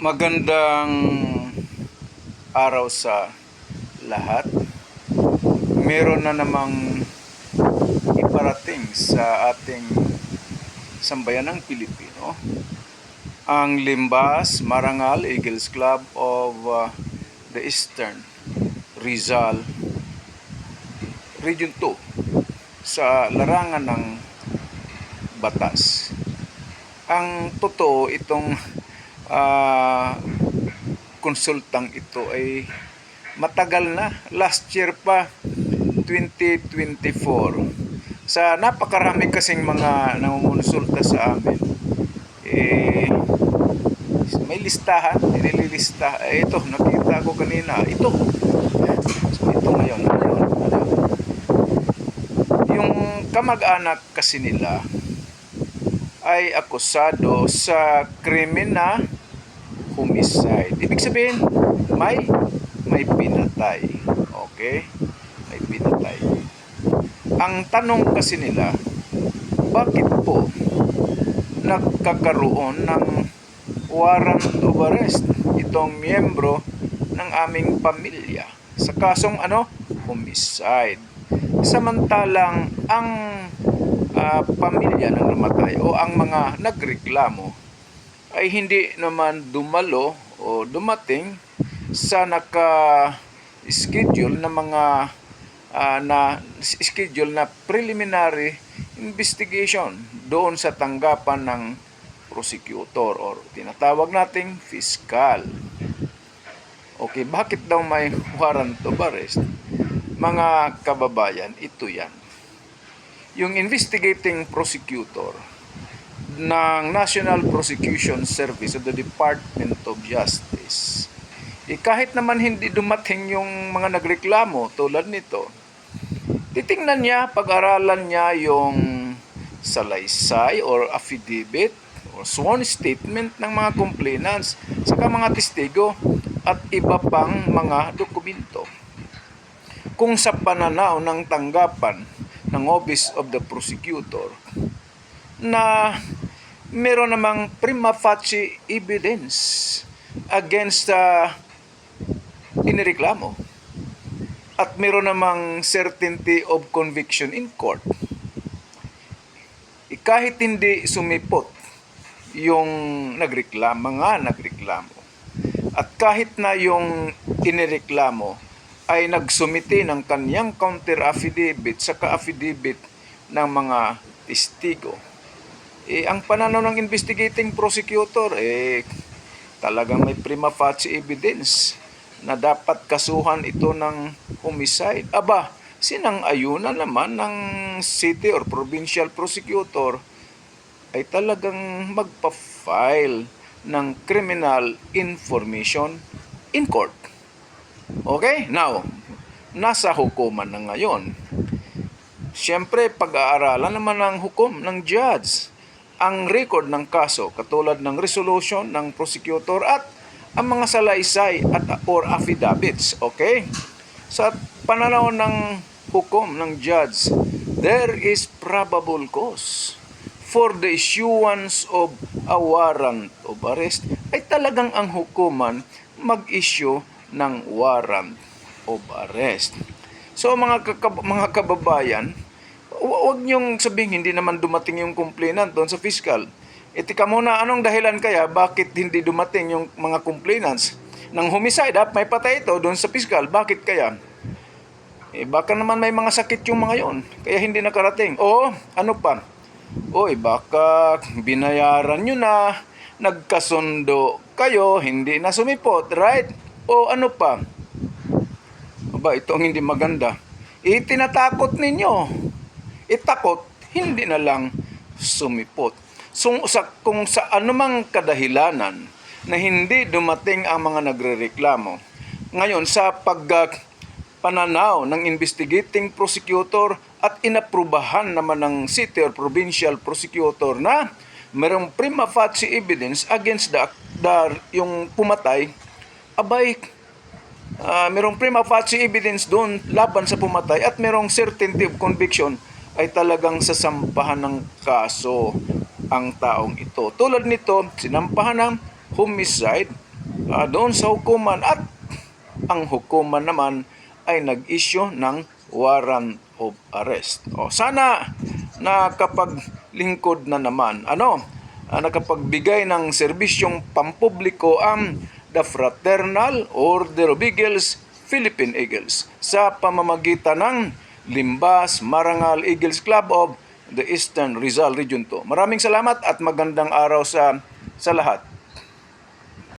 Magandang araw sa lahat. Meron na namang iparating sa ating sambayanang Pilipino ang Limbas Marangal Eagles Club of uh, the Eastern Rizal Region 2 sa larangan ng batas. Ang totoo itong ah, konsultang ito ay matagal na. Last year pa, 2024. Sa napakarami kasing mga nangungonsulta sa amin, eh, may listahan, nililista. Eh, ito, nakita ko kanina. Ito. So, ito ngayon. Yun? Yung kamag-anak kasi nila ay akusado sa krimen na homicide. Ibig sabihin, may may pinatay. Okay? May pinatay. Ang tanong kasi nila, bakit po nagkakaroon ng warrant of arrest itong miyembro ng aming pamilya sa kasong ano? Homicide. Samantalang ang ah, pamilya ng namatay o ang mga nagreklamo ay hindi naman dumalo o dumating sa naka-schedule na mga ah, na schedule na preliminary investigation doon sa tanggapan ng prosecutor or tinatawag nating fiscal. Okay, bakit daw may warrant of arrest? Mga kababayan, ito yan. Yung investigating prosecutor ng National Prosecution Service of the Department of Justice, eh, kahit naman hindi dumating yung mga nagreklamo tulad nito, titingnan niya, pag-aralan niya yung salaysay or affidavit or sworn statement ng mga complainants saka mga testigo at iba pang mga dokumento. Kung sa pananaw ng tanggapan ng Office of the Prosecutor na meron namang prima facie evidence against sa inireklamo at meron namang certainty of conviction in court. Eh, kahit hindi sumipot yung nagreklamo, mga nagreklamo, at kahit na yung inireklamo ay nagsumiti ng kanyang counter affidavit sa affidavit ng mga testigo. Eh, ang pananaw ng investigating prosecutor, eh, talagang may prima facie evidence na dapat kasuhan ito ng homicide. Aba, sinang ayuna naman ng city or provincial prosecutor ay talagang magpa-file ng criminal information in court. Okay? Now, nasa hukuman na ngayon. Siyempre, pag-aaralan naman ng hukom ng judge ang record ng kaso katulad ng resolution ng prosecutor at ang mga salaysay at or affidavits. Okay? Sa pananaw ng hukom ng judge, there is probable cause for the issuance of a warrant of arrest ay talagang ang hukuman mag-issue ng warrant of arrest. So mga kakab- mga kababayan, huwag niyong sabihin hindi naman dumating yung complainant doon sa fiscal. E tika muna, anong dahilan kaya bakit hindi dumating yung mga complainants ng homicide at may patay ito doon sa fiscal? Bakit kaya? Eh, baka naman may mga sakit yung mga yon, kaya hindi nakarating. O, ano pa? Oy, baka binayaran nyo na, nagkasundo kayo, hindi na sumipot, right? O ano pa? Aba, ito ang hindi maganda. Itinatakot ninyo. Itakot, hindi na lang sumipot. So, sa, kung sa anumang kadahilanan na hindi dumating ang mga nagrereklamo, ngayon sa pag uh, pananaw ng investigating prosecutor at inaprubahan naman ng city or provincial prosecutor na merong prima facie evidence against the, the yung pumatay, abay, ah, merong prima facie evidence doon laban sa pumatay at merong certainty of conviction ay talagang sasampahan ng kaso ang taong ito. Tulad nito, sinampahan ng homicide ah, doon sa hukuman at ang hukuman naman ay nag-issue ng warrant of arrest. O sana nakapaglingkod na naman. Ano? Ah, nakapagbigay ng serbisyong pampubliko ang the Fraternal Order of Eagles, Philippine Eagles sa pamamagitan ng Limbas Marangal Eagles Club of the Eastern Rizal Region 2. Maraming salamat at magandang araw sa sa lahat.